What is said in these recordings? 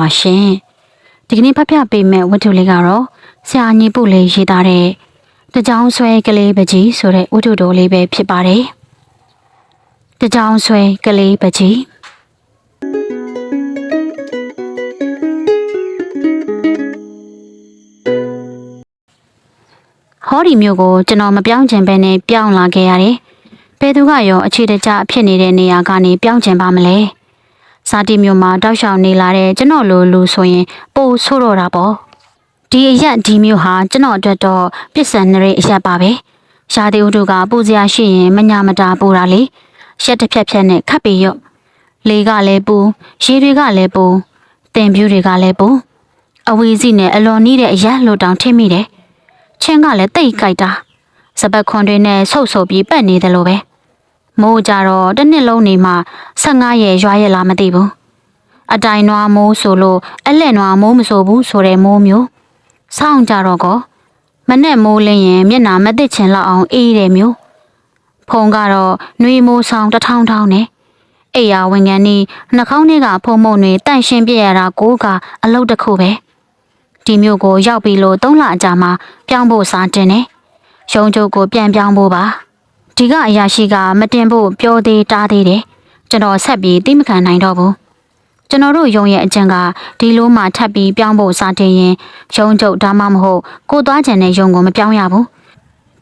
ပါရှင်ဒီကနေ့ဖတ်ပြပေးမယ့်ဝတ္ထုလေးကတော့ဆရာညီပုလေးရေးသားတဲ့တကြောင်ဆွဲကလေးပကြီးဆိုတဲ့ဝတ္ထုတော်လေးပဲဖြစ်ပါတယ်တကြောင်ဆွဲကလေးပကြီးဟောဒီမျိုးကိုကျွန်တော်မပြောင်းချင်ပဲနဲ့ပြောင်းလာခဲ့ရတယ်ဘယ်သူကရောအခြေတကျဖြစ်နေတဲ့နေရာကနေပြောင်းချင်ပါမလဲ စာတီမျိုးမှာတောက်လျှောက်နေလာတဲ့ကျွန်တော်လိုလူဆိုရင်ပိုဆိုးတော့တာပေါ့ဒီအရက်ဒီမျိုးဟာကျွန်တော်အတွက်တော့ပစ္စံနရိအရက်ပါပဲရှားသေးဦးတို့ကပူစရာရှိရင်မညာမတာပူတာလေရက်တစ်ဖြက်ဖြက်နဲ့ခတ်ပြီးရော့လေကလည်းပူရေတွေကလည်းပူတင်ပြူတွေကလည်းပူအဝီစီနဲ့အလွန်နီးတဲ့အရက်လို့တောင်ထင်မိတယ်ချင်းကလည်းတိတ်ကြိုက်တာစပတ်ခွန်တွေနဲ့ဆုပ်ဆုပ်ပြီးပတ်နေတယ်လို့ပဲ မိုးကြတော့တစ်နှစ်လုံးနေမှ15ရက်ရွာရက်လားမသိဘူးအတိုင်နွားမိုးဆိုလို့အလက်နွားမိုးမဆိုဘူးဆိုတဲ့မိုးမျိုးစောင့်ကြတော့ကောမနဲ့မိုးလင်းရင်မျက်နာမသိချင်လောက်အောင်အေးတယ်မျိုးဖုံကတော့နှွေမိုးဆောင်တထောင်ထောင်နဲ့အိယာဝင်ကန်နီနှာခေါင်းထဲကဖုံမုံတွေတန့်ရှင်းပြရတာကိုကအလုတ်တစ်ခုပဲဒီမျိုးကိုရောက်ပြီလို့သုံးလအကြာမှာပြောင်းဖို့စားတင်တယ်ရုံးချုပ်ကိုပြန်ပြောင်းဖို့ပါ ဒီကအရာရှိကမတင်ဖို့ပြောသေးတားသေးတယ်ကျွန်တော်ဆက်ပြီးသိမခံနိုင်တော့ဘူးကျွန်တော်တို့ယုံရဲ့အကြံကဒီလိုမှထပ်ပြီးပြောင်းဖို့စားတင်ရင်ရုံးချုပ်ဒါမှမဟုတ်ကိုသွားချင်တဲ့ယုံကိုမပြောင်းရဘူး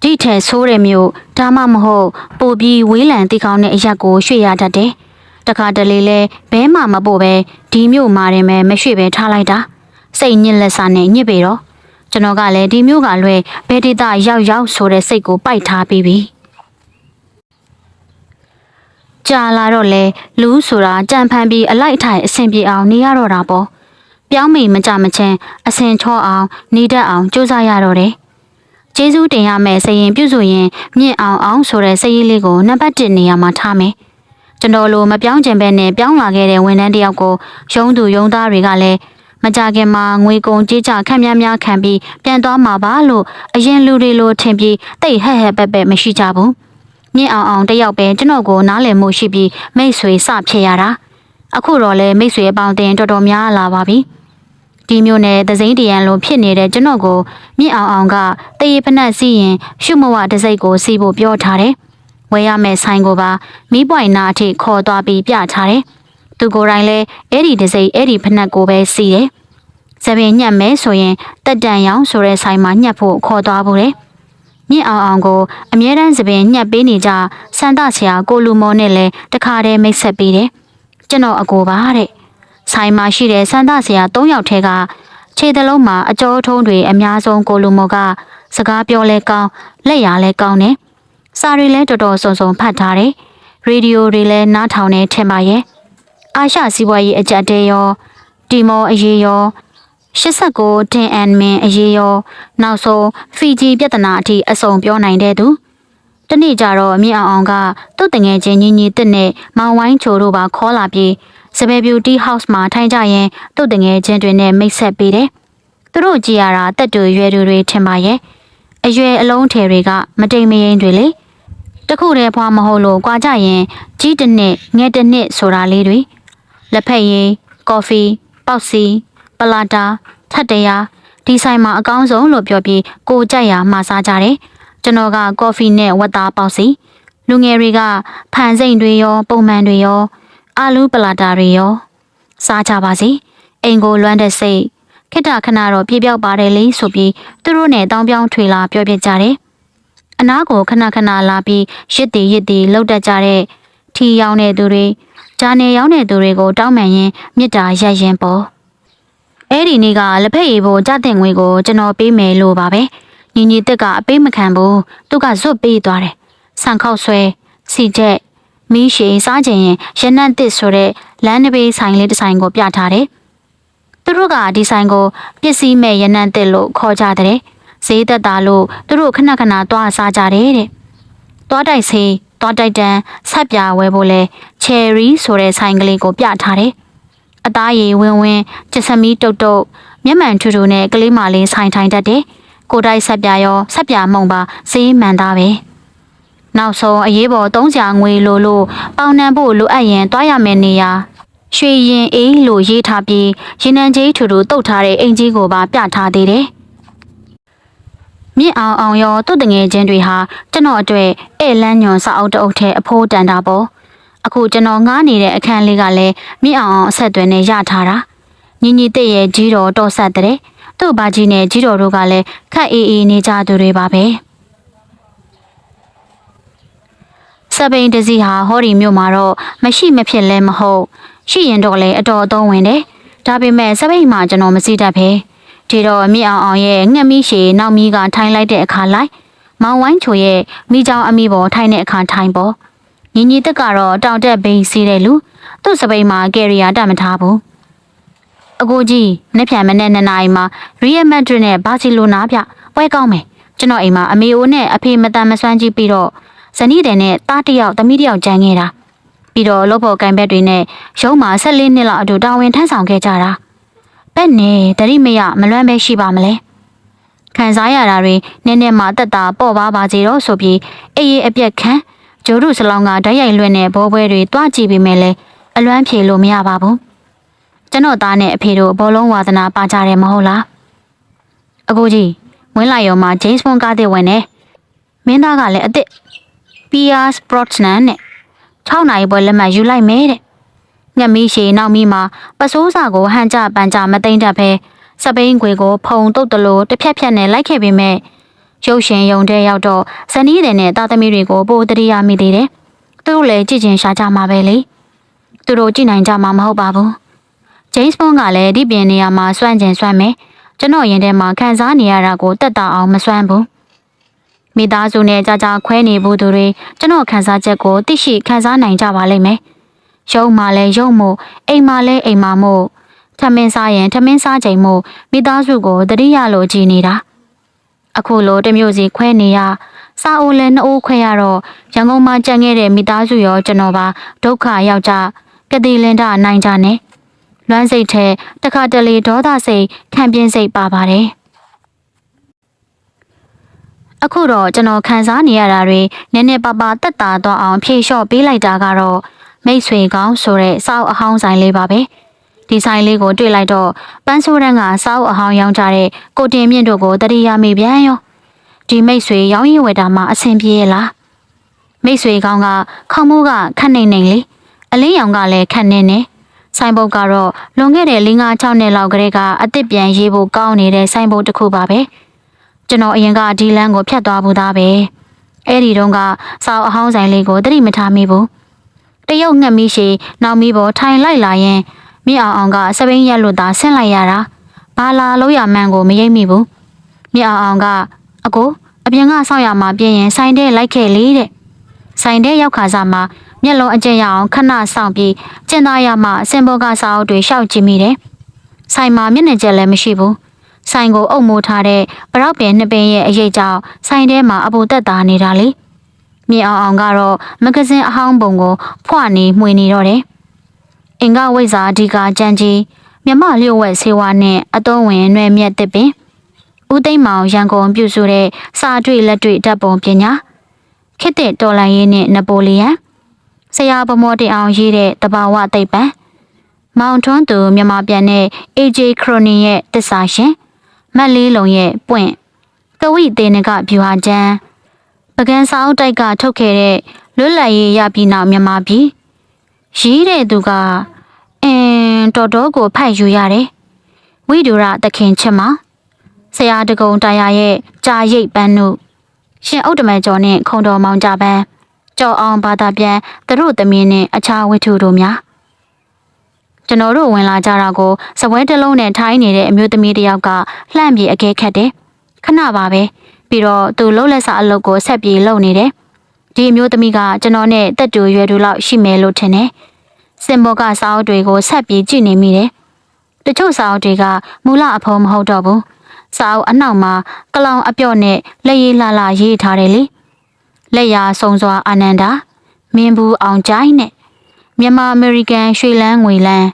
ဒီထဲဆိုးတဲ့မျိုးဒါမှမဟုတ်ပို့ပြီးဝေးလံတိကောင်းတဲ့အရက်ကိုရွှေ့ရတတ်တယ်တခါတလေလဲဘဲမှမပို့ပဲဒီမျိုးမာရင်ပဲမရွှေ့ပဲထားလိုက်တာစိတ်ညစ်လက်စာနဲ့ညစ်ပေတော့ကျွန်တော်ကလည်းဒီမျိုးကလွဲဘဲဒေတာရောက်ရောက်ဆိုတဲ့စိတ်ကိုပိုက်ထားပြီးပြီ ကြာလာတော့လဲလူဆိုတာကြံဖန်ပြီးအလိုက်အထိုင်အဆင်ပြေအောင်နေရတော့တာပေါ့ပြောင်းမိမကြမချင်းအဆင်ချောအောင်နေတတ်အောင်ကြိုးစားရတော့တယ်ကျေးဇူးတင်ရမယ်စရင်ပြုစုရင်မြင့်အောင်အောင်ဆိုတဲ့စရေးလေးကိုနံပါတ်1နေရာမှာထားမယ်ကျွန်တော်လိုမပြောင်းကျင်ပဲနဲ့ပြောင်းလာခဲ့တဲ့ဝန်ထမ်းတစ်ယောက်ကိုရုံးသူရုံးသားတွေကလည်းမကြခင်မှာငွေကုန်ကြေးကြခက်များများခံပြီးပြန်သွားမှာပါလို့အရင်လူတွေလိုထင်ပြီးတိတ်ဟက်ဟက်ပက်ပက်မရှိကြဘူး မြင့်အောင်အောင်တယောက်ပဲကျွန်တော်ကိုနားလည်မှုရှိပြီးမိတ်ဆွေစဖြစ်ရတာအခုတော့လဲမိတ်ဆွေအပေါင်းအသင်းတော်တော်များလာပါပြီဒီမျိုးနဲ့သစိမ့်တရန်လိုဖြစ်နေတဲ့ကျွန်တော်ကိုမြင့်အောင်အောင်ကတရေဖနက်စီးရင်ရှုမဝတစိတ်ကိုစီးဖို့ပြောထားတယ်ဝယ်ရမယ့်ဆိုင်ကိုပါမီးပွိုင်နာအထိခေါ်သွားပြီးပြထားတယ်သူကိုယ်တိုင်လည်းအဲ့ဒီတစိမ့်အဲ့ဒီဖနက်ကိုပဲစီးတယ်။ဇပင်ညက်မဲဆိုရင်တက်တန်ရောင်ဆိုတဲ့ဆိုင်မှာညက်ဖို့ခေါ်သွားဖို့တယ်။ မြင့်အောင်အောင်ကိုအမြဲတမ်းဇပင်ညက်ပေးနေကြစန္ဒဆရာကိုလူမောနဲ့လည်းတခါတည်းမိတ်ဆက်ပေးတယ်။ကျွန်တော်အကိုပါတဲ့။ဆိုင်မှာရှိတဲ့စန္ဒဆရာ၃ယောက်ထဲကခြေတလုံးမှာအကျော်ထုံးတွေအများဆုံးကိုလူမောကစကားပြောလဲကောင်းလက်ရလဲကောင်းတယ်။စာတွေလည်းတော်တော်စုံစုံဖတ်ထားတယ်။ရေဒီယိုတွေလည်းနားထောင်နေထင်ပါရဲ့။အာရှစီးပွားရေးအကြက်တဲရောတီမောအရေးရော 89တင်အန်မင်အရေးရော နောက်ဆုံးဖီဂျီပြဿနာအထိအစုံပြောနိုင်တဲ့သူတနေ့ကျတော့မြင့်အောင်အောင်ကသူ့တငယ်ချင်းညီညီတစ်နဲ့မောင်ဝိုင်းချိုတို့ပါခေါ်လာပြီးစပယ်ဗျူတီဟောက်စ်မှာထိုင်ကြရင်သူ့တငယ်ချင်းတွေနဲ့မိတ်ဆက်ပေးတယ်သူတို့ကြည်ရတာတက်တူရွယ်သူတွေထင်ပါရဲ့အရွယ်အလုံးထဲတွေကမတိမ်မရင်တွေလေတခုတည်းဖွာမဟုတ်လို့ကြွာကြရင်ကြီးတစ်နှစ်ငယ်တစ်နှစ်ဆိုတာလေးတွေလက်ဖက်ရည်ကော်ဖီပေါက်စီ ပလာတာထက်တရာဒီဆိုင်မှာအကောင်းဆုံးလို့ပြောပြီးကိုကြိုက်ရာမှာစားကြတယ်ကျွန်တော်ကကော်ဖီနဲ့ဝက်သားပေါက်စီလူငယ်တွေကဖန်စိမ့်တွေရော ပုံမှန်တွေရောအာလူးပလာတာတွေရောစားကြပါစေအိမ်ကိုလွမ်းတဲ့စိတ်ခိတ္တခဏတော့ပြေပြောက်ပါတယ်လေဆိုပြီးသူတို့နဲ့တောင်းပြောင်းထွေလာပြောပြကြတယ်အနားကိုခဏခဏလာပြီးရစ်တီရစ်တီလှုပ်တတ်ကြတဲ့ထီရောင်းတဲ့သူတွေဂျာနေရောင်းတဲ့သူတွေကိုတောင်းပန်ရင်မေတ္တာရက်ရင်ပေါ့ အဲ့ဒီနေ့ကလက်ဖက်ရည်ဖို့ကြတဲ့ငွေကိုကျွန်တော်ပေးမယ်လို့ပါပဲညီညီတက်ကအပေးမခံဘူးသူကဇွတ်ပေးသွားတယ်ဆန်ခောက်ဆွဲစီချက်မီးရှည်စားခြင်းရင်ရနတ်တစ်ဆိုတဲ့လမ်းတစ်ပေးဆိုင်လေးတစ်ဆိုင်ကိုပြထားတယ်သူတို့ကဒီဆိုင်ကိုပစ္စည်းမဲ့ရနတ်တစ်လို့ခေါ်ကြတယ်ဈေးသက်တာလို့သူတို့ခဏခဏသွားစားကြတယ်တဲ့သွားတိုက်စေးသွားတိုက်တန်းဆက်ပြဝဲဖို့လဲချယ်ရီဆိုတဲ့ဆိုင်ကလေးကိုပြထားတယ်။ အသားရည်ဝင်းဝင်းကျစမီတုတ်တုတ်မျက်မှန်ထူထူနဲ့ကလေးမလေးဆိုင်ထိုင်တတ်တယ်။ကိုတိုက်ဆက်ပြရောဆက်ပြမှုံပါစေးမှန်သားပဲ။နောက်ဆုံးအရေးပေါ်300ငွေလိုလို့ပေါင်နှံဖို့လိုအပ်ရင်တွားရမယ်နေရာရွှေရင်အေးလို့ရေးထားပြီးရင်နံကြီးထူထူတုတ်ထားတဲ့အင်ကြီးကိုပါပြထားသေးတယ်မြင့်အောင်အောင်ရောသူ့တငယ်ချင်းတွေဟာကျွန်တော်အတွက်ဧလန်းညွန်စာအုပ်တအုပ်ထဲအဖိုးတန်တာပေါ့ အခုကျွန်တော်ငားနေတဲ့အခန်းလေးကလည်းမြင့်အောင်အောင်အဆက်အသွယ်နဲ့ရထားတာညီညီတဲ့ရဲ့ကြီးတော်တော်ဆက်တဲ့သူ့ဘာကြီးနဲ့ကြီးတော်တို့ကလည်းခက်အေးအေးနေကြသူတွေပါပဲစပိန်တစီဟာဟောဒီမြို့မှာတော့မရှိမဖြစ်လဲမဟုတ်ရှိရင်တော့လေအတော်အသုံးဝင်တယ်ဒါပေမဲ့စပိန်မှာကျွန်တော်မစီတတ်ပဲဒီတော့မြင့်အောင်အောင်ရဲ့ငှက်မီးရှည်နောက်မီးကထိုင်လိုက်တဲ့အခါလိုက်မောင်ဝိုင်းချိုရဲ့မိချောင်းအမိပေါ်ထိုင်တဲ့အခါထိုင်ပေါ် ညီညီတက်ကတော့တောင်တက်ဘိန်းစီးတဲ့လူသူ့စပိန်မှာကယ်ရီယာတတ်မထားဘူးအကိုကြီးနှစ်ဖြန်မနဲ့နှစ်နာရီမှာရီယယ်မက်ဒရစ်နဲ့ဘာစီလိုနာပြပွဲကောင်းမယ်ကျွန်တော်အိမ်မှာအမေအိုနဲ့အဖေမတန်မဆွမ်းကြည့်ပြီးတော့ဇနီးတဲ့နဲ့တားတယောက်သမီးတယောက်ကြမ်းခဲ့တာပြီးတော့လောဖို့ကန်ဘက်တွေနဲ့ရုံးမှာ14နှစ်လောက်အတူတာဝန်ထမ်းဆောင်ခဲ့ကြတာဘက်နဲ့တတိမရမလွမ်းပဲရှိပါမလဲခံစားရတာတွေနည်းနည်းမှတက်တာပေါ့ပါပါစီတော့ဆိုပြီးအေးအေးအပြက်ခံ ဂျိုးတို့စလောင်းကဓာတ်ရိုက်လွှင့်တဲ့ဘောပွဲတွေတွားကြည့်ပြီးမယ်လဲအလွမ်းဖြေလို့မရပါဘူးကျွန်တော်သားနဲ့အဖေတို့ဘောလုံးဝါသနာပါကြတယ်မဟုတ်လားအကိုကြီးဝင်းလိုက်ရောမှာ James Bond ကားတဲ့ဝင်နေမင်းသားကလည်းအစ်စ် Pierce Brosnan နဲ့6နိုင်ပွဲလက်မှတ်ယူလိုက်မယ်တဲ့ညမီးရှည်နောက်မီးမှာပစိုးစာကိုဟန်ကြပန်ကြမသိမ့်တတ်ပဲစပိန်ခွေကိုဖုံတုတ်တလို့တစ်ဖြက်ဖြက်နဲ့လိုက်ခဲ့ပေမဲ့ ရုပ်ရှင်ယုံတဲ့ရောက်တော့ဇနီးတဲ့နဲ့တာသမီတွေကိုပိုတရိယာမိသေးတယ်သူတို့လည်းကြည့်ကျင်ရှာကြမှာပဲလေသူတို့ကြည့်နိုင်ကြမှာမဟုတ်ပါဘူးဂျိမ်းစ်ဘွန်ကလည်းဒီပြင်နေရာမှာစွန့်ကျင်စွန့်မယ်ကျွန်တော်ရင်ထဲမှာခံစားနေရတာကိုတက်တာအောင်မစွန့်ဘူးမိသားစုနဲ့ကြာကြာခွဲနေဖို့သူတွေကျွန်တော်ခံစားချက်ကိုသိရှိခံစားနိုင်ကြပါလိမ့်မယ်။ရုံမှလည်းရုံမို့အိမ်မှလည်းအိမ်မှမို့ထမင်းစားရင်ထမင်းစားချိန်မို့မိသားစုကိုတတိယလိုကြည်နေတာ။ အခုလိုတစ်မျိုးစီခွဲနေရစာအိုလည်းနှစ်အိုးခွဲရတော့ရန်ကုန်မှာကြံခဲ့တဲ့မိသားစုရောကျွန်တော်ပါဒုက္ခရောက်ကြကတိလင်ဒနိုင်ကြနဲ့လွမ်းစိတ်ထဲတခါတလေဒေါသစိတ်ခံပြင်းစိတ်ပါပါတယ်။အခုတော့ကျွန်တော်ခံစားနေရတာတွေနည်းနည်းပါးပါးတက်တာတော့အောင်ဖြေလျှော့ပေးလိုက်တာကတော့မိတ်ဆွေကောင်းဆိုတဲ့စောက်အဟောင်းဆိုင်လေးပါပဲ ဒီဆိုင်လေးကိုတွေ့လိုက်တော့ပန်းဆိုးရန်ကစောက်အဟောင်းရောင်းကြတဲ့ကိုတင်မြင့်တို့ကိုတတိယမိပြန်ရောဒီမိတ်ဆွေရောင်းရင်ဝယ်တာမှအဆင်ပြေရဲ့လားမိတ်ဆွေကောင်းကခေါမိုးကခက်နေနေလေအလင်းရောင်ကလည်းခက်နေနေဆိုင်ဘုတ်ကတော့လွန်ခဲ့တဲ့၄၅6နှစ်လောက်ကလေးကအစ်စ်ပြန်ရေးဖို့ကောင်းနေတဲ့ဆိုင်ဘုတ်တစ်ခုပါပဲကျွန်တော်အရင်ကဒီလမ်းကိုဖြတ်သွားဘူးသားပဲအဲ့ဒီတုန်းကစောက်အဟောင်းဆိုင်လေးကိုတတိမထားမိဘူးတရုတ်ငှက်မီးရှိနောက်မီးပေါ်ထိုင်လိုက်လာရင် မြင့်အောင်အောင်ကစပိန်ရက်လို့သာဆင်းလိုက်ရတာဘာလာလို့ရမှန်းကိုမရိပ်မိဘူးမြင့်အောင်အောင်ကအကိုအပြင်ကဆောက်ရမှာပြင်ရင်ဆိုင်တဲ့လိုက်ခဲ့လေတဲ့ဆိုင်တဲ့ရောက်ခါစားမှာမျက်လုံးအကျဉ်းရအောင်ခဏဆောင်ပြီးကျင်သားရမှစင်ဘောကစာအုပ်တွေရှောက်ကြည့်မိတယ်ဆိုင်မှာမျက်နှာကျက်လည်းမရှိဘူးဆိုင်ကိုအုပ်မိုးထားတဲ့ပရောက်ပင်နှစ်ပင်ရဲ့အရေးကြောင့်ဆိုင်ထဲမှာအပူတက်တာနေတာလေမြေအောင်အောင်ကတော့မဂဇင်းအဟောင်းပုံကိုဖွနေမှွေနေတော့တယ် အင်္ဂဝိဇ္ဇာအဓိကကြံကြီးမြမလျှို့ဝက်ဆေးဝါးနဲ့အသွုံးဝင်နှွယ်မြက်တစ်ပင်ဦးသိမ့်မောင်ရန်ကုန်ပြုစုတဲ့စာတွေ့လက်တွေ့ဓာတ်ပုံပညာခေတ်တဲ့တော်လိုင်းရေးနဲ့နပိုလီယန်ဆရာဗမောတင်အောင်ရေးတဲ့တဘာဝသိပ္ပံမောင်ထွန်းသူမြန်မာပြန်တဲ့ AJ Cronin ရဲ့တစ္ဆာရှင်မတ်လေးလုံးရဲ့ပွင့်ကဝိတေနကဗျူဟာချမ်းပကံစာအုပ်တိုက်ကထုတ်ခဲ့တဲ့လွတ်လပ်ရေးရပြီးနောက်မြန်မာပြည် ရေးတဲ့သူကအင်းတော်တော်ကိုဖတ်ယူရတယ်ဝိဒူရသခင်ချစ်မဆရာတကုံတရားရဲ့ကြာရိပ်ပန်းနုရှင်ဥဒ္ဓမကျော်နဲ့ခုံတော်မောင်ကြပန်းကြော်အောင်ဘာသာပြန်သူတို့သမီးနဲ့အခြားဝတ္ထုတို့များကျွန်တော်တို့ဝင်လာကြတာကိုစပွဲတစ်လုံးနဲ့ထိုင်းနေတဲ့အမျိုးသမီးတစ်ယောက်ကလှမ်းပြေအကဲခတ်တယ်ခဏပါပဲပြီးတော့သူလှုပ်လက်စာအလုပ်ကိုဆက်ပြေလုပ်နေတယ် ဒီအမျိုးသမီးကကျွန်တော်နဲ့တက်တူရွယ်တူလောက်ရှိမယ်လို့ထင်တယ်စင်ဘောကစာအုပ်တွေကိုဆက်ပြေကြည့်နေမိတယ်တချို့စာအုပ်တွေကမူလအဖုံးမဟုတ်တော့ဘူးစာအုပ်အနောက်မှာကလောင်အပြော့နဲ့လက်ရည်လှလှရေးထားတယ်လေလက်ရာစုံစွာအာနန္ဒာမင်းဘူးအောင်ကြိုင်းနဲ့မြန်မာအမေရိကန်ရွှေလန်းငွေလန်း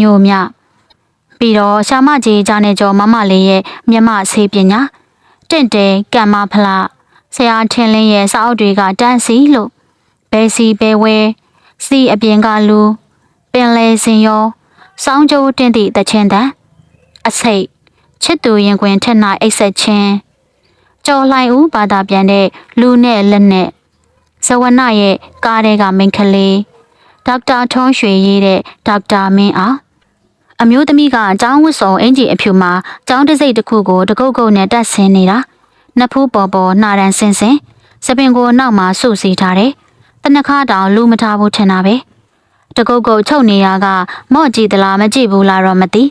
ညိုမြပြီးတော့ရှာမကြီးဂျာနေကျော်မမလေးရဲ့မြမဆေးပညာတင့်တယ်ကံမဖလား ဆရာထင်းလင်းရဲ့စာအုပ်တွေကတန်းစီလို့ဘဲစီဘဲဝဲစီအပြင်ကလူပင်လေစင်ရောစောင်းကြိုးတင်းသည့်တချင်းတန်အစိတ်ချစ်သူရင်ခွင်ထက်၌အိတ်ဆက်ချင်းကြော်လှိုင်ဦးဘာသာပြန်တဲ့လူနဲ့လက်နဲ့ဇဝနရဲ့ကားထဲကမိန်ကလေးဒေါက်တာထွန်းရွှေရေးတဲ့ဒေါက်တာမင်းအောင်အမျိုးသမီးကအကြောင်းဝတ်စုံအင်ဂျီအဖြူမှာကျောင်းတစ်စိတ်တစ်ခုကိုတကုတ်ကုတ်နဲ့တက်ဆင်းနေတာ နှစ်ဖူးပေါ်ပေါ်နှာရန်ဆင်းဆင်းစပင်ကိုနောက်မှာစုစည်းထားတယ်တနခါတောင်လူမထားဘူးထင်တာပဲတကုတ်ကုတ်ချုပ်နေရကမော့ကြည့်သလားမကြည့်ဘူးလားတော့မသိ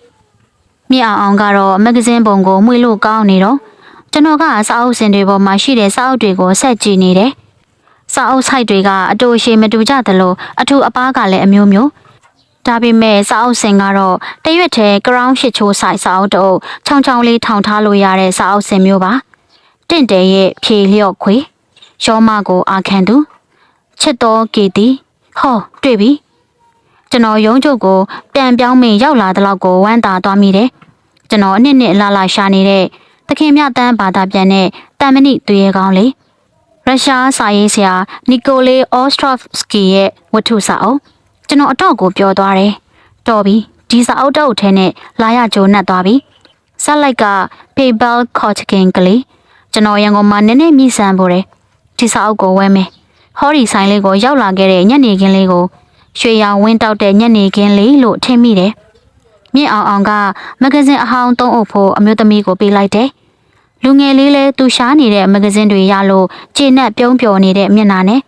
မြင့်အောင်အောင်ကတော့မဂ္ဂဇင်းပုံကိုမှွေလို့ကောင်းနေတော့ကျွန်တော်ကစာအုပ်စင်တွေပေါ်မှာရှိတဲ့စာအုပ်တွေကိုဆက်ကြည့်နေတယ်စာအုပ်ဆိုင်တွေကအတူရှိမတူကြသလိုအထူအပားကလည်းအမျိုးမျိုးဒါပေမဲ့စာအုပ်စင်ကတော့တရွက်ထဲ ground ရှစ်ချိုးဆိုင်စာအုပ်တုပ်ချောင်းချောင်းလေးထောင်ထားလို့ရတဲ့စာအုပ်စင်မျိုးပါ တင့်တယ်ရဲ့ဖြေလျော့ခွေရောမကိုအာခံသူချစ်တော်ကေတီဟောတွေ့ပြီကျွန်တော်ရုံးချုပ်ကိုပြန်ပြောင်းမင်းရောက်လာတဲ့လောက်ကိုဝမ်းသာသွားမိတယ်ကျွန်တော်အနှစ်နှစ်အလာလာရှာနေတဲ့သခင်မြတန်းဘာသာပြန်တဲ့တန်မဏိသူရဲကောင်းလေးရုရှားစာရေးဆရာနီကိုလေအော့စထရော့စကီရဲ့ဝတ္ထုစာအုပ်ကျွန်တော်အတော့ကိုပြောသွားတယ်တော်ပြီဒီစာအုပ်တုပ်ထဲနဲ့လာရကြုံနဲ့သွားပြီဆက်လိုက်က PayPal ခေါ်ချခင်ကလေး ကျွန်တော်ရန်ကုန်မှာနည်းနည်းမြည်ဆန်ပို့တယ်ဒီစာအုပ်ကိုဝဲမယ်ဟောဒီဆိုင်လေးကိုရောက်လာခဲ့တဲ့ညနေခင်းလေးကိုရွှေရောင်ဝင်းတောက်တဲ့ညနေခင်းလေးလို့ထင်မိတယ်မြင့်အောင်အောင်ကမဂဇင်းအဟောင်းသုံးအုပ်ဖို့အမျိုးသမီးကိုပေးလိုက်တယ်လူငယ်လေးလဲသူရှားနေတဲ့မဂဇင်းတွေရလို့ခြေနဲ့ပြုံးပျော်နေတဲ့မျက်နှာနဲ့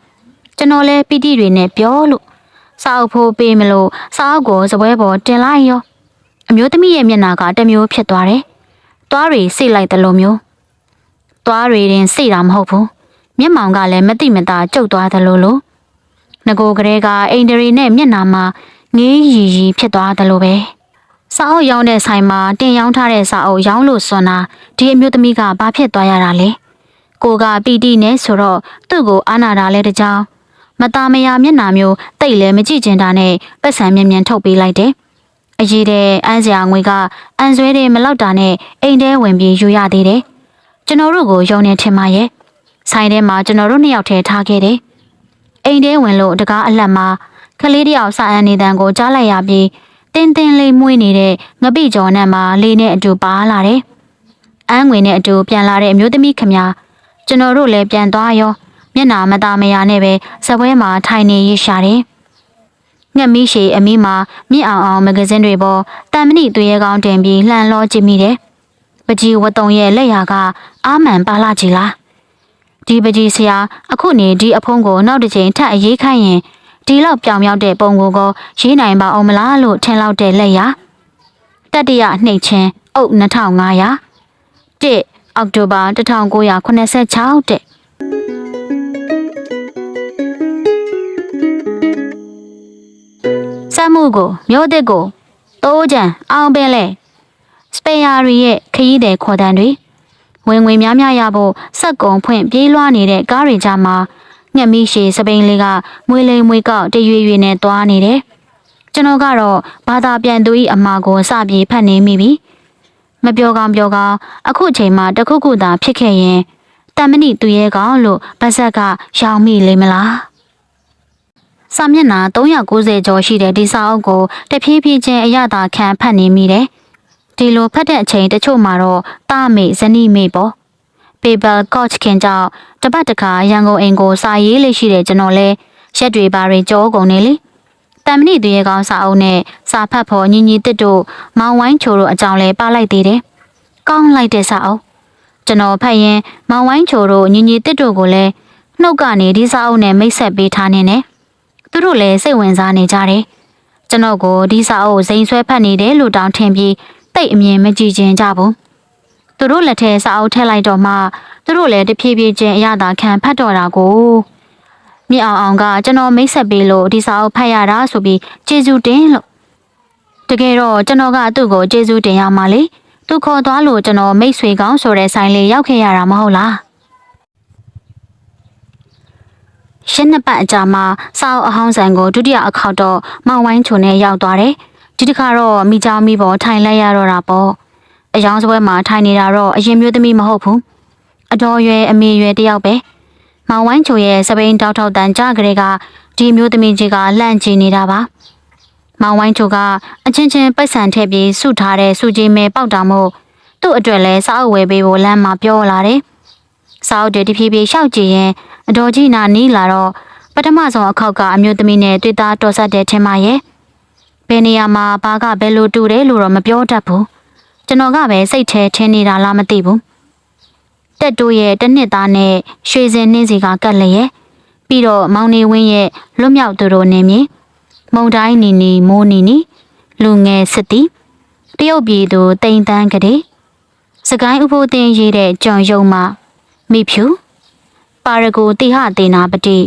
ကျွန်တော်လဲပီတိတွေနဲ့ပြောလို့စာအုပ်ဖို့ပေးမလို့စာအုပ်ကိုစပွဲပေါ်တင်လိုက်ရောအမျိုးသမီးရဲ့မျက်နှာကတစ်မျိုးဖြစ်သွားတယ်။သွားတွေစိတ်လိုက်တယ်လို့မျိုး။ သွားတွေတင်စိတ်တာမဟုတ်ဘူး။မျက်မှောင်ကလည်းမတိမတာကျုပ်သွားတယ်လို့လို့ငကိုကလေးကအိန္ဒြေနဲ့မျက်နှာမှာငေးရီရီဖြစ်သွားတယ်လို့ပဲ။စာအုပ်ရောင်းတဲ့ဆိုင်မှာတင်ရောင်းထားတဲ့စာအုပ်ရောင်းလို့စွန်တာဒီအမျိုးသမီးကဘာဖြစ်သွားရတာလဲ။ကိုကပီတိနဲ့ဆိုတော့သူ့ကိုအာနာတာလဲတကြောင်မตาမယာမျက်နှာမျိုးတိတ်လဲမကြည့်ကျင်တာနဲ့ပတ်စံမြင်မြန်ထုတ်ပေးလိုက်တယ်။အရေးတဲ့အန်းစရာငွေကအန်ဆွဲတဲ့မလောက်တာနဲ့အိမ်ထဲဝင်ပြီးယူရသေးတယ်။ ကျွန်တော်တို့ကိုယုံနေထင်ပါရဲ့။ဆိုင်ထဲမှာကျွန်တော်တို့နှစ်ယောက်တည်းထားခဲ့တယ်။အိမ်ထဲဝင်လို့တကားအလက်မှာကလေးတယောက်စာအန်နေတန်ကိုကြားလိုက်ရပြီးတင်းတင်းလေးမွေးနေတဲ့ငပိကျော်နဲ့မှလေးနဲ့အတူပါလာတယ်။အန်းငွေနဲ့အတူပြန်လာတဲ့အမျိုးသမီးခမညာကျွန်တော်တို့လည်းပြန်သွားရောမျက်နာမသားမယာနဲ့ပဲစပွဲမှာထိုင်နေရရှာတယ်။ငှက်မီးရှည်အမီးမှာမြင့်အောင်အောင်မဂဇင်းတွေပေါ်တန်မဏိသူရဲကောင်းတင်ပြီးလှန်လောကြည့်မိတယ်။ ပကြီးဝတ်တုံရဲ့လက်ရာကအာမန်ပါလာကြည်လား။ဒီပကြီးဆရာအခုနေဒီအဖုံးကိုနောက်တစ်ချိန်ထပ်အရေးခိုင်းရင်ဒီလောက်ပြောင်မြောက်တဲ့ပုံကိုကောရေးနိုင်ပါအောင်မလားလို့ထင်လောက်တဲ့လက်ရာတတိယနှိတ်ချင်းအုပ်2500 1အောက်တိုဘာ1986တဲ့စက်မှုကိုမျိုးတစ်ကိုတိုးကြံအောင်ပင်လဲ စပယ်ယာရီရဲ့ခရီးသည်ခေါ်တန်းတွေဝင်ငွေများများရဖို့စက်ကုံဖွင့်ပြေးလွှားနေတဲ့ကားတွေကြမှာငှက်မီးရှည်စပိန်လေးကမွေးလိမ်မွေးကောက်တရွေ့ရွေ့နဲ့သွားနေတယ်ကျွန်တော်ကတော့ဘာသာပြန်သူ၏အမှာကိုစပြေဖတ်နေမိပြီမပြောကောင်းပြောကောင်းအခုချိန်မှာတခုခုသာဖြစ်ခဲ့ရင်တမဏိသူရဲကောင်လို့ဗဇက်ကရောင်မိလိမ့်မလားစာမျက်နှာ390ကျော်ရှိတဲ့ဒီစာအုပ်ကိုတဖြည်းဖြည်းချင်းအရသာခံဖတ်နေမိတယ် ဒီလိုဖတ်တဲ့အချိန်တချို့မှာတော့တာမေဇနီးမေပေါ့ paper coach ခင်ကြောင့်တပတ်တခါရန်ကုန်အိမ်ကိုစာရေးလေးရှိတဲ့ကျွန်တော်လဲရက်တွေပါတွေကြောကုန်နေလေတမ်မဏိသူရဲ့ကောင်းစာအုပ်နဲ့စာဖတ်ဖို့ညီညီတစ်တို့မောင်ဝိုင်းချိုတို့အကြောင်းလဲပါလိုက်သေးတယ်ကောင်းလိုက်တဲ့စာအုပ်ကျွန်တော်ဖတ်ရင်မောင်ဝိုင်းချိုတို့ညီညီတစ်တို့ကိုလည်းနှုတ်ကနေဒီစာအုပ်နဲ့မိတ်ဆက်ပေးထားနေတယ်သူတို့လည်းစိတ်ဝင်စားနေကြတယ်ကျွန်တော်ကိုဒီစာအုပ်ဇိမ်ဆွဲဖတ်နေတယ်လို့တောင်းထင်ပြီး တိတ်အမြင်မကြည့်ချင်ကြဘူးသူတို့လက်ထဲစာအုပ်ထည့်လိုက်တော့မှသူတို့လည်းတဖြည်းဖြည်းချင်းအရသာခံဖတ်တော့တာကိုမြအောင်အောင်ကကျွန်တော်မိတ်ဆက်ပေးလို့ဒီစာအုပ်ဖတ်ရတာဆိုပြီးကျေးဇူးတင်လို့တကယ်တော့ကျွန်တော်ကသူ့ကိုကျေးဇူးတင်ရမှာလေသူခေါ်သွားလို့ကျွန်တော်မိတ်ဆွေကောင်းဆိုတဲ့ဆိုင်လေးရောက်ခဲ့ရတာမဟုတ်လားရှင်းနှစ်ပတ်အကြာမှာစာအုပ်အဟောင်းဆိုင်ကိုဒုတိယအခေါက်တော့မောင်ဝိုင်းချုံနဲ့ရောက်သွားတယ် ဒီတစ်ခါတော့မိเจ้าမိပေါ်ထိုင်လိုက်ရတော့တာပေါ့အယောင်စပွဲမှာထိုင်နေတာတော့အရင်မျိုးသမီးမဟုတ်ဘူးအတော်ရွယ်အမေရွယ်တယောက်ပဲမောင်ဝိုင်းချိုရဲ့စပိန်တောက်ထောက်တန်ကြကလေးကဒီမျိုးသမီးကြီးကလှန့်ကြည့်နေတာပါ မောင်ဝိုင်းချိုကအချင်းချင်းပိုက်ဆံထည့်ပြီးစုထားတဲ့စုကြီးမဲပေါက်တာမို့သူ့အတွက်လည်းစားအုပ်ဝယ်ပေးဖို့လမ်းမှာပြောလာတယ်။စားအုပ်တွေတဖြည်းဖြည်းရှောက်ကြည့်ရင်အတော်ကြီးနာနီးလာတော့ပထမဆုံးအခောက်ကအမျိုးသမီးနဲ့တွေ့တာတော်ဆက်တဲ့ထင်မရဲ့။ ဘယ်နေရာမှာဘာကဘယ်လိုတူတယ်လို့တော့မပြောတတ်ဘူး။ကျွန်တော်ကပဲစိတ်ထဲထင်နေတာလားမသိဘူး။တက်တိုးရဲ့တစ်နှစ်သားနဲ့ရွှေစင်နှင်းစီကကတ်လျက်ပြီးတော့မောင်နေဝင်းရဲ့လွတ်မြောက်သူတို့နေမြေမုံတိုင်းနီနီမိုးနီနီလူငယ်စစ်တီတရုတ်ပြည်သူတိန်တန်းကလေးစကိုင်းဥဖို့တင်ရေးတဲ့ကြုံယုံမမိဖြူပါရဂူတိဟတေနာပတိ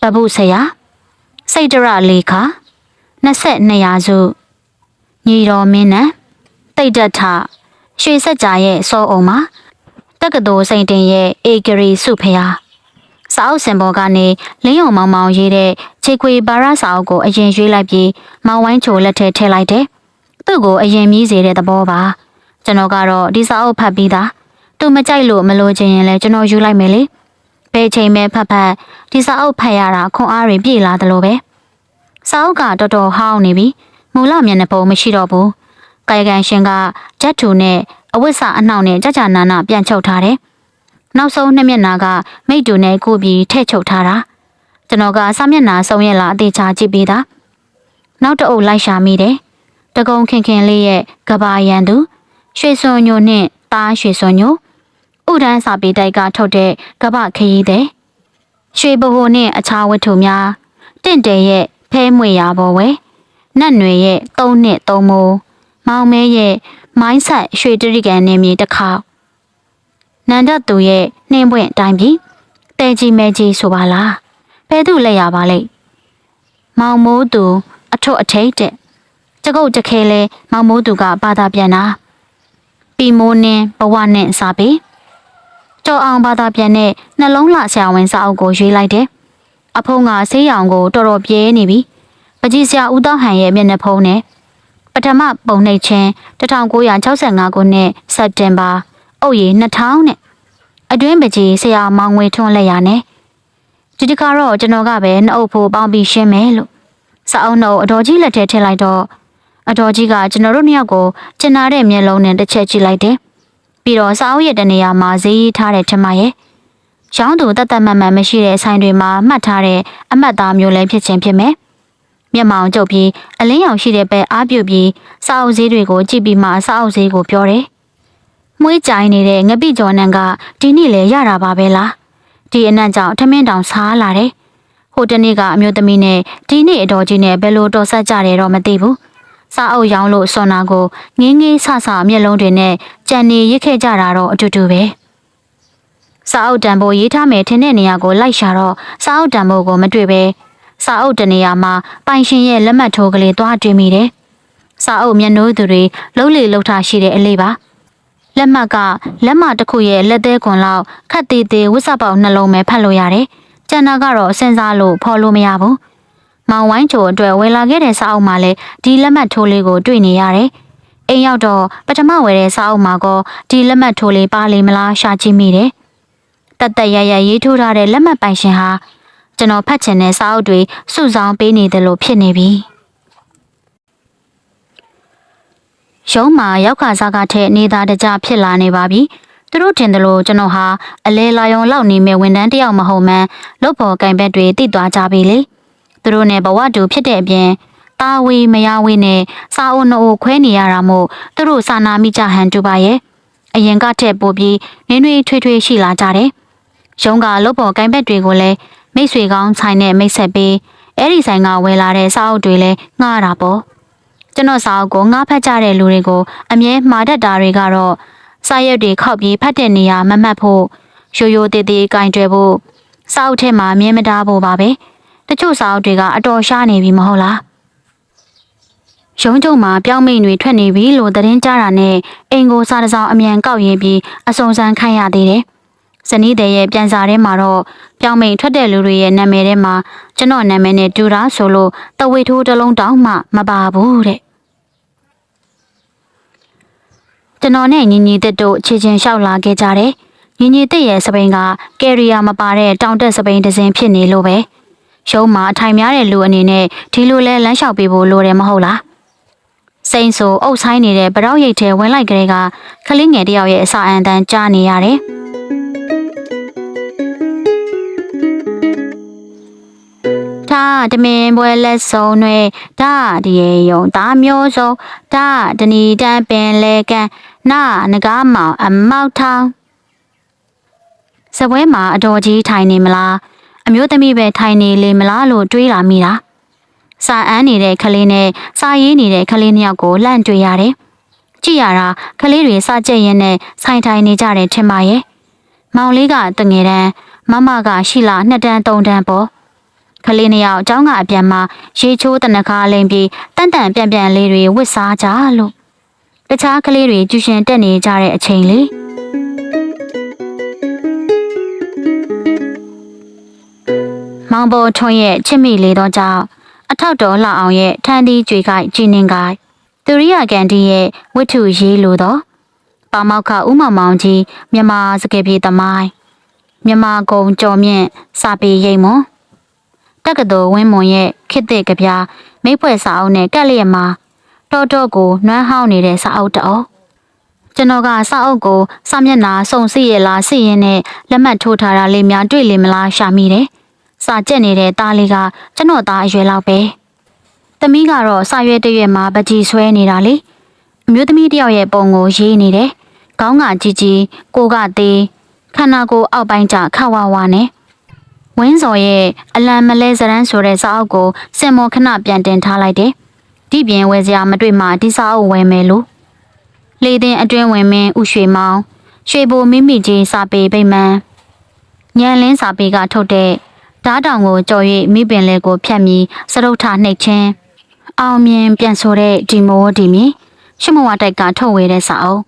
ပပုဆရာစိတ်တရလေခါ 22ရာစုညီတော်မင်းနံတိတ်တထရွှေဆက်ကြာရဲ့စောအုံမှာတက္ကသိုလ်စိန်တင်ရဲ့အေဂရီစုဖျားစာအုပ်စင်ပေါ်ကနေလင်းယုံမောင်မောင်ရေးတဲ့ခြေခွေဘာရစာအုပ်ကိုအရင်ရွေးလိုက်ပြီးမောင်ဝိုင်းချိုလက်ထဲထည့်လိုက်တယ်။သူ့ကိုအရင်မြည်စေတဲ့သဘောပါ။ကျွန်တော်ကတော့ဒီစာအုပ်ဖတ်ပြီးသား။သူမကြိုက်လို့မလို့ချင်ရင်လည်းကျွန်တော်ယူလိုက်မယ်လေ။ဘယ်ချိန်မဲဖတ်ဖတ်ဒီစာအုပ်ဖတ်ရတာခွန်အားတွေပြည့်လာတယ်လို့ပဲ။ စာအုပ်ကတော်တော်ဟောင်းနေပြီ။မူလမျက်နှာပုံမရှိတော့ဘူး။ကာယကံရှင်ကဂျက်ထူနဲ့အဝိစာအနှောင့်နဲ့ကြကြနာနာပြန်ချုပ်ထားတယ်။နောက်ဆုံးနှစ်မျက်နှာကမိတ်တူနဲ့ကိုပြီးထည့်ချုပ်ထားတာကျွန်တော်ကစာမျက်နှာဆုံးရက်လာအသေးချာကြည့်ပြီးသားနောက်တအုပ်လိုက်ရှာမိတယ်တကုံခင်ခင်လေးရဲ့ကဘာရန်သူရွှေစွန်ညိုနဲ့တားရွှေစွန်ညိုဥဒန်းစာပေတိုက်ကထုတ်တဲ့ကပခရီးတဲ့ရွှေဘိုနဲ့အခြားဝတ္ထုများတင့်တယ်ရဲ့ ဖဲမွေရာပေါ်ဝဲနတ်နွေရဲ့သုံးနှစ်သုံးမိုးမောင်မဲရဲ့မိုင်းဆက်ရွှေတရိကန်နေမြေတစ်ခေါက်နန္ဒသူရဲ့နှင်းပွင့်တိုင်းပြီတဲကြီးမဲကြီးဆိုပါလားဘဲသူလက်ရပါလိမ့်မောင်မိုးသူအထွတ်အထိတ်တဲ့ကြကုတ်ကြခဲလဲမောင်မိုးသူကဘာသာပြန်တာပီမိုးနင်းဘဝနဲ့စာပေကြော်အောင်ဘာသာပြန်တဲ့နှလုံးလှဆရာဝန်စာအုပ်ကိုရွေးလိုက်တယ် အဖုံးကဆေးရောင်ကိုတော်တော်ပြဲနေပြီပကြီးဆရာဦးတောင်းဟန်ရဲ့မျက်နှာဖုံးနဲ့ပထမပုံနှိပ်ချင်း1965ခုနှစ်စက်တင်ဘာအုတ်ရီ2000နဲ့အတွင်းပကြီးဆရာမောင်ငွေထွန်းလက်ရနဲ့ဒီတခါတော့ကျွန်တော်ကပဲနှုတ်ဖို့ပေါင်းပြီးရှင်းမယ်လို့စာအုပ်နှုတ်အတော်ကြီးလက်ထဲထည့်လိုက်တော့အတော်ကြီးကကျွန်တော်တို့နှစ်ယောက်ကိုကျင်နာတဲ့မျက်လုံးနဲ့တစ်ချက်ကြည့်လိုက်တယ်ပြီးတော့စာအုပ်ရဲ့တနေရာမှာဈေးရေးထားတဲ့ထမရဲ့ ရောင်းသူတတ်တတ်မှတ်မှန်မရှိတဲ့ဆိုင်တွေမှာမှတ်ထားတဲ့အမှတ်သားမျိုးလည်းဖြစ်ချင်းဖြစ်မယ်မျက်မှောင်ကျုပ်ပြီးအလင်းရောင်ရှိတဲ့ဘက်အားပြုတ်ပြီးစာအုပ်ဈေးတွေကိုကြည့်ပြီးမှစာအုပ်ဈေးကိုပြောတယ်မွေးကြိုင်နေတဲ့ငပိကျော်နန်ကဒီနေ့လေရတာပါပဲလားဒီအနံ့ကြောင့်ထမင်းတောင်စားလာတယ်ဟိုတနေ့ကအမျိုးသမီးနဲ့ဒီနေ့အတော်ကြီးနဲ့ဘယ်လိုတော်ဆက်ကြတယ်တော့မသိဘူးစားအုပ်ရောင်းလို့စွန်နာကိုငင်းငင်းဆဆမျက်လုံးတွေနဲ့ကြံနေရစ်ခဲ့ကြတာတော့အတူတူပဲ စားအုပ်တံပိုးရေးထားမယ်ထင်တဲ့နေရာကိုလိုက်ရှာတော့စားအုပ်တံပိုးကိုမတွေ့ပဲစားအုပ်တနေရာမှာပိုင်ရှင်ရဲ့လက်မှတ်ထိုးကလေးသွားတွေ့မိတယ်စားအုပ်မျက်နှိုးသူတွေလှုပ်လေလှုပ်ထားရှိတဲ့အလေးပါလက်မှတ်ကလက်မတစ်ခုရဲ့လက်သေးခွန်လောက်ခတ်သေးသေးဝစ်စပေါက်နှလုံးပဲဖတ်လို့ရတယ်။ကျန်တာကတော့စဉ်းစားလို့ဖော်လို့မရဘူး။မောင်ဝိုင်းချိုအတွက်ဝယ်လာခဲ့တဲ့စာအုပ်မှာလည်းဒီလက်မှတ်ထိုးလေးကိုတွေ့နေရတယ်။အိမ်ရောက်တော့ပထမဝယ်တဲ့စာအုပ်မှာကဒီလက်မှတ်ထိုးလေးပါလိမ့်မလားရှာကြည့်မိတယ်။ တတ်တရရရေးထိုးထားတဲ့လက်မှတ်ပိုင်ရှင်ဟာကျွန်တော်ဖတ်ချင်တဲ့စာအုပ်တွေစုဆောင်ပေးနေတယ်လို့ဖြစ်နေပြီ။ရုံးမှာရောက်ခါစားကထက်နေသားတကြဖြစ်လာနေပါပြီ။သူတို့ထင်တယ်လို့ကျွန်တော်ဟာအလဲလာယုံလောက်နေမဲ့ဝန်တန်းတယောက်မဟုတ်မှန်းလုပ်ဖို့ကင်ဘက်တွေတိသွားကြပြီလေ။သူတို့နဲ့ဘဝတူဖြစ်တဲ့အပြင်တာဝေမရဝေနဲ့စာအုပ်နှုတ်ခွဲနေရတာမို့သူတို့စာနာမိကြဟန်တူပါရဲ့။အရင်ကထက်ပိုပြီးနင်းတွေထွေးထွေးရှိလာကြတယ်။ ရုံးကလုပ်ဖို့ကင်ဘက်တွေကိုလည်းမိတ်ဆွေကောင်းဆိုင်နဲ့မိတ်ဆက်ပေးအဲ့ဒီဆိုင်ကဝယ်လာတဲ့စာအုပ်တွေလည်းငှားတာပေါ့။ကျွန်တော်စာအုပ်ကိုငှားဖတ်ကြတဲ့လူတွေကိုအမြဲမှားတတ်တာတွေကတော့စာရွက်တွေခောက်ပြီးဖတ်တဲ့နေရာမမှတ်ဖို့ရိုးရိုးသေးသေးကင်တွယ်ဖို့စာအုပ်ထဲမှာမြဲမတားဖို့ပါပဲ။တချို့စာအုပ်တွေကအတော်ရှားနေပြီမဟုတ်လား။ရုံးချုပ်မှာပြောင်းမိန်တွေထွက်နေပြီလို့သတင်းကြားတာနဲ့အိမ်ကိုစားတစောင်းအမြန်ကောက်ရင်းပြီးအစုံစမ်းခိုင်းရသေးတယ်။ ဇနီးတဲ့ရဲ့ပြန်စာထဲမှာတော့ပြောင်းမိန်ထွက်တဲ့လူတွေရဲ့နာမည်ထဲမှာကျွန်တော်နာမည်နဲ့တူတာဆိုလို့တဝေထိုးတစ်လုံးတောင်မှမပါဘူးတဲ့ကျွန်တော်နဲ့ညီညီတက်တို့ခြေချင်းလျှောက်လာခဲ့ကြတယ်ညီညီတက်ရဲ့စပိန်ကကယ်ရီယာမပါတဲ့တောင်တက်စပိန်တစ်စင်းဖြစ်နေလို့ပဲရုံးမှာအထိုင်များတဲ့လူအနေနဲ့ဒီလိုလဲလမ်းလျှောက်ပေးဖို့လိုတယ်မဟုတ်လားစိန်ဆိုအုပ်ဆိုင်နေတဲ့ပရောက်ရိတ်ထဲဝင်လိုက်ကလေးကခလေးငယ်တယောက်ရဲ့အစာအန်တန်ကြားနေရတယ် ဒါတမင်ပွဲလက်စုံတွေဒါဒီရေယုံဒါမျိုးစုံဒါတနီတန်းပင်လဲကန်နာငကားမောင်အမောက်ထောင်းစပွဲမှာအတော်ကြီးထိုင်နေမလားအမျိုးသမီးပဲထိုင်နေလေမလားလို့တွေးလာမိတာစာအန်းနေတဲ့ကလေးနဲ့စာရေးနေတဲ့ကလေးနှစ်ယောက်ကိုလှန့်တွေ့ရတယ်ကြည့်ရတာကလေးတွေစကြက်ရင်နဲ့ဆိုင်ထိုင်နေကြတယ်ထင်ပါရဲ့မောင်လေးကတငယ်တန်းမမကရှိလာနှစ်တန်းသုံးတန်းပေါ့ ကလေးနှစ်ယောက်အเจ้าကအပြန်မှာရေချိုးတနခါလိမ်ပြီးတန်တန်ပြန်ပြန်လေးတွေဝစ်စားကြလို့တခြားကလေးတွေကျူရှင်တက်နေကြတဲ့အချိန်လေးမောင်ပေါ်ထွန်းရဲ့ချစ်မိလေးတော့ကြောင့်အထောက်တော်လှအောင်ရဲ့ထန်းသီးကြွေကိုက်ကြည်နင်ကိုက်သူရိယကန်ဒီရဲ့ဝတ္ထုရေးလိုတော့ပါမောက္ခဥမမောင်ကြီးမြမစကေပြေသမိုင်းမြမကုံကြော်မြင့်စာပေရိတ်မွန် တက္ကသိုလ်ဝင်းမွန်ရဲ့ခစ်တဲ့ကဗျာမိတ်ဖွဲ့စာအုပ်နဲ့ကက်လျက်မှာတော်တော်ကိုနွမ်းဟောင်းနေတဲ့စာအုပ်တောင်ကျွန်တော်ကစာအုပ်ကိုစာမျက်နှာစုံစစ်ရလားစစ်ရင်နဲ့လက်မှတ်ထိုးထားတာလေးများတွေ့လိမ့်မလားရှာမိတယ်။စာကြက်နေတဲ့သားလေးကကျွန်တော်သားအရွယ်လောက်ပဲ။သမီးကတော့စာရွက်တစ်ရွက်မှာပကြီးဆွဲနေတာလေ။အမျိုးသမီးတစ်ယောက်ရဲ့ပုံကိုရေးနေတယ်။ခေါင်းကကြီးကြီးကိုကသေးခန္ဓာကိုယ်အောက်ပိုင်းကျခဝဝနဲ့ ဝင်းစော်ရဲ့အလံမလဲစရန်ဆိုတဲ့စာအုပ်ကိုစင်မောခဏပြန်တင်ထားလိုက်တယ်။ဒီပြင်ဝယ်စရာမတွေ့မှဒီစာအုပ်ဝယ်မယ်လို့လေတင်အတွင်းဝင်မင်းဥရွှေမောင်ရွှေဘိုမိမိကြီးစာပေဗိမ္မာန်ညံလင်းစာပေကထုတ်တဲ့ဓားတောင်ကိုကြော်၍မိပင်လဲကိုဖြတ်ပြီးစရုပ်ထနှိတ်ချင်းအောင်မြင်ပြန်ဆိုတဲ့ဒီမိုးဒီမီရှမဝတိုက်ကထုတ်ဝေတဲ့စာအုပ်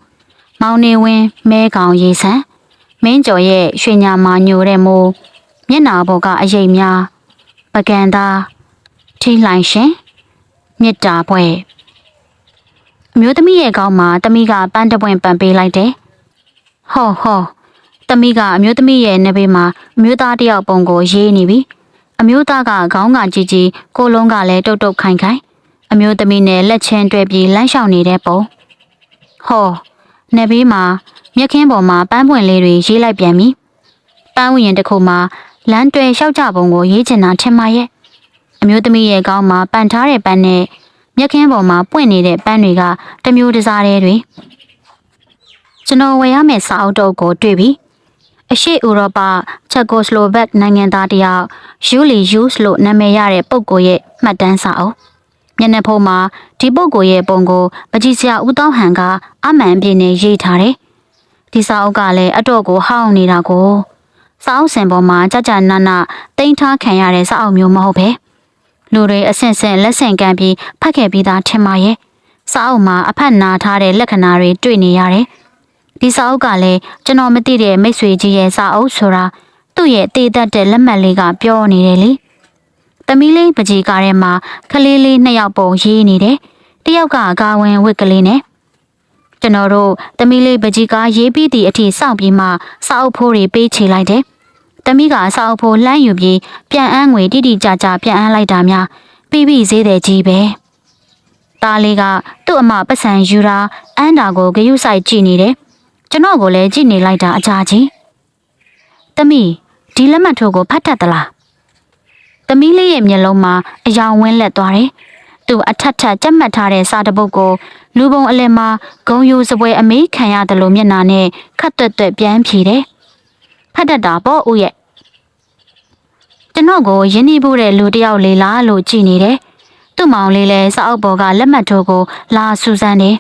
မောင်နေဝင်းမဲကောင်ရေးဆန်းမင်းကျော်ရဲ့ရွှေညာမာညိုတဲ့မိုး မျက်နာပေါ်ကအရေးများပကံသားထိလှိုင်ရှင်မြစ်တာပွဲအမျိုးသမီးရဲ့ကောင်းမှာတမိကပန်းတပွင့်ပန်ပေးလိုက်တယ်ဟောဟောတမိကအမျိုးသမီးရဲ့နေဘေးမှာအမျိုးသားတစ်ယောက်ပုံကိုရေးနေပြီအမျိုးသားကခေါင်းကကြီးကြီးကိုယ်လုံးကလည်းတုတ်တုတ်ခိုင်ခိုင်အမျိုးသမီးနဲ့လက်ချင်းတွဲပြီးလမ်းလျှောက်နေတဲ့ပုံဟောနေဘေးမှာမြက်ခင်းပေါ်မှာပန်းပွင့်လေးတွေရေးလိုက်ပြန်ပြီပန်းဝရင်တစ်ခုမှာ လမ်းတွဲလျှောက်ကြပုံကိုရေးချင်တာထင်ပါရဲ့အမျိုးသမီးရဲ့ကောင်းမှာပန်ထားတဲ့ပန်းနဲ့မျက်ခင်းပေါ်မှာပွင့်နေတဲ့ပန်းတွေကတစ်မျိုးတစ်စားတည်းတွေကျွန်တော်ဝယ်ရမယ့်စာအုပ်တုပ်ကိုတွေ့ပြီအရှိဥရောပချက်ကိုစလိုဗက်နိုင်ငံသားတယောက်ယူလီယူစ်လို့နာမည်ရတဲ့ပုဂ္ဂိုလ်ရဲ့မှတ်တမ်းစာအုပ်မျက်နှာဖုံးမှာဒီပုဂ္ဂိုလ်ရဲ့ပုံကိုပကြီးစရာဦးတောင်းဟန်ကအမှန်ပြင်းနဲ့ရေးထားတယ်ဒီစာအုပ်ကလည်းအတော့ကိုဟောင်းနေတာကို စာအုပ်စင်ပေါ်မှာကြကြနာနာတိန်းထားခံရတဲ့စာအုပ်မျိုးမဟုတ်ပဲလူတွေအဆင့်ဆင့်လက်ဆင့်ကမ်းပြီးဖတ်ခဲ့ပြီးသားထင်ပါရဲ့စာအုပ်မှာအဖက်နာထားတဲ့လက္ခဏာတွေတွေ့နေရတယ်ဒီစာအုပ်ကလည်းကျွန်တော်မသိတဲ့မိတ်ဆွေကြီးရဲ့စာအုပ်ဆိုတာသူ့ရဲ့တည်တတ်တဲ့လက်မှတ်လေးကပြောနေတယ်လေသမီးလေးပကြီးကားထဲမှာခလေးလေးနှစ်ယောက်ပုံရေးနေတယ်တယောက်ကကာဝင်ဝစ်ကလေးနဲ့ကျွန်တော်တို့တမီးလေးပကြီးကားရေးပြီးသည့်အထိစောင့်ပြီးမှစာအုပ်ဖိုးတွေပေးချေလိုက်တယ်။ တမီးကစာအုပ်ဖိုးလှမ်းယူပြီးပြန်အန်းငွေတိတိကျကျပြန်အန်းလိုက်တာများပြီးပြီးဈေးတယ်ကြီးပဲ။ตาလေးကသူ့အမပတ်စံယူတာအန်းတာကိုဂယုဆိုင်ကြည့်နေတယ်။ကျွန်တော်ကိုလည်းကြည့်နေလိုက်တာအကြာကြီး။တမီးဒီလက်မှတ်ထိုးကိုဖတ်တတ်သလား။တမီးလေးရဲ့မျက်လုံးမှာအယောင်ဝင်းလက်သွားတယ်။သူအထက်ထက်ကြက်မှတ်ထားတဲ့စာတစ်ပုဒ်ကိုလူပုံအလယ်မှာဂုံယူစပွဲအမေးခံရတယ်လို့မျက်နာနဲ့ခတ်တွက်တွက်ပြန်ဖြေတယ်။ ဖတ်တတ်တာပေါ့ဦးရဲ့။ကျွန်တော်ကိုရင်းနှီးဖို့တဲ့လူတစ်ယောက်လေးလားလို့ကြည်နေတယ်။သူ့မောင်လေးလည်းစာအုပ်ပေါ်ကလက်မှတ်ထိုးကိုလာစူးစမ်းတယ်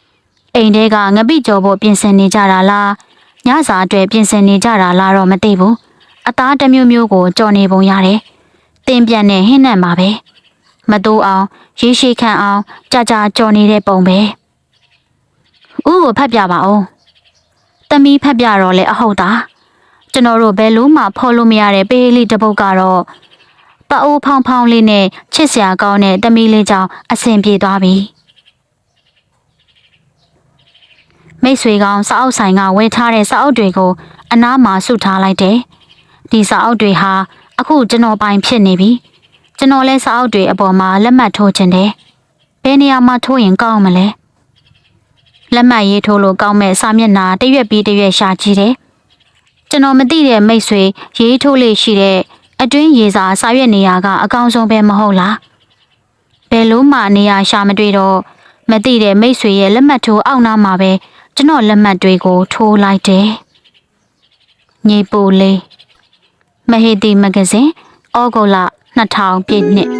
။အိမ်ထဲကငပိကြော်ဖို့ပြင်ဆင်နေကြတာလား။ညစာအတွက်ပြင်ဆင်နေကြတာလားတော့မသိဘူး။အသားတစ်မျိုးမျိုးကိုကြော်နေပုံရတယ်။တင်ပြန်နဲ့ဟင်းနဲ့မှာပဲ။မတိုးအောင်ရေရှိခံအောင်ကြာကြာကြော်နေတဲ့ပုံပဲ။ဦးကိုဖတ်ပြပါဦး။တမီးဖတ်ပြတော့လေအဟုတ်တာ။ ကျွန်တော်တို့ဘယ်လို့မှဖော်လို့မရတဲ့ပေးလေးတစ်ပုတ်ကတော့ပအိုးဖောင်းဖောင်းလေးနဲ့ချစ်စရာကောင်းတဲ့တမီးလေးကြောင့်အဆင်ပြေသွားပြီ။မိတ်ဆွေကောင်စာအုပ်ဆိုင်ကဝယ်ထားတဲ့စာအုပ်တွေကိုအနားမှာစုထားလိုက်တယ်။ဒီစာအုပ်တွေဟာအခုကျွန်တော်ပိုင်ဖြစ်နေပြီကျွန်တော်လဲစာအုပ်တွေအပေါ်မှာလက်မှတ်ထိုးခြင်းတယ်ဘယ်နေရာမှာထိုးရင်ကောင်းမလဲလက်မှတ်ရေးထိုးလို့ကောင်းမဲ့စာမျက်နှာတစ်ရွက်ပြီးတစ်ရွက်ရှာကြည့်တယ် ကျွန်တော်မသိတဲ့မိတ်ဆွေရေးထိုးလေးရှိတဲ့အတွင်းရေးစာစာရွက်နေရာကအကောင်းဆုံးပဲမဟုတ်လားဘယ်လို့မှနေရာရှာမတွေ့တော့မသိတဲ့မိတ်ဆွေရဲ့လက်မှတ်ထိုးအောက်နားမှာပဲကျွန်တော်လက်မှတ်တွေကိုထိုးလိုက်တယ်ညီပူလေးမဟေတီမဂဇင်းဩဂုတ်လ2000ပြည့်နှစ်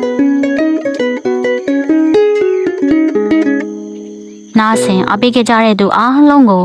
နားဆင်အပိတ်ကြတဲ့သူအားလုံးကို